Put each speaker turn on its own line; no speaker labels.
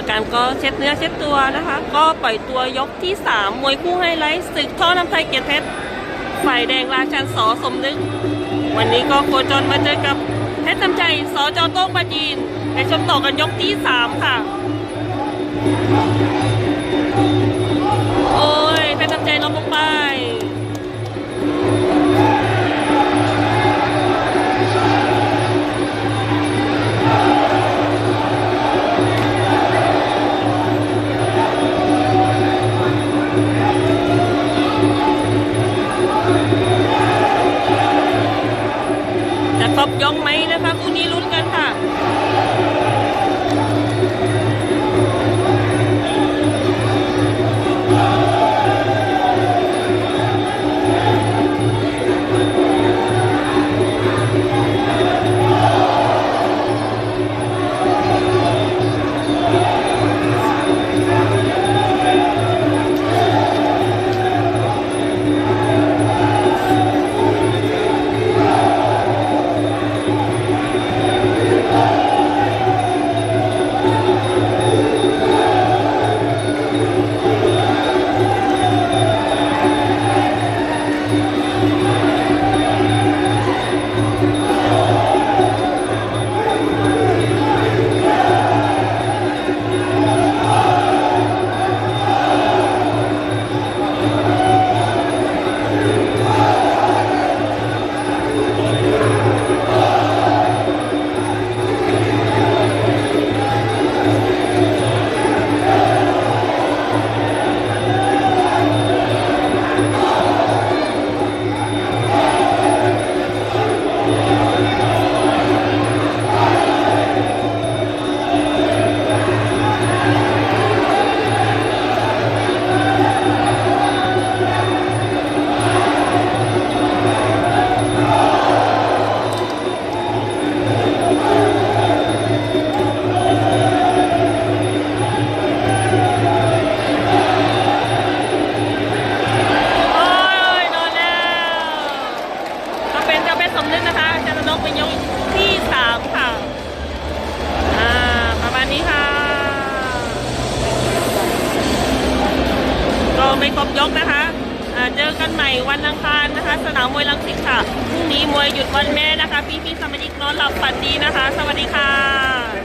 รมการก็เช็ดเนื้อเช็ดตัวนะคะ ก็ปล่อยตัวยกที่ 3 มวยคู่ไฮไลท์ศึกท่อน้ำไทยเกียรติเพชรฝ่ายแดงราชันสอสมนึก วันนี้ก็โคจรมาเจอกับเพชรจำใจสอจอโต้งปาจีนไปชมต่อกันยกที่ 3 ค่ะ ยกไหมนะคะคู่นี้ลุ้นกันค่ะ มนึกนะคะจันทนกเป็นยกที่สามค่ะ อ่า ประมาณนี้ค่ะ ก็ไม่ครบยกนะคะเจอกันใหม่วันอังคารนะคะ สนามมวยลังสิตค่ะพรุ่งนี้มวยหยุดวันแม่นะคะ พี่พี่ๆสมาชิกนอนหลับฝันดีนะคะ สวัสดีค่ะ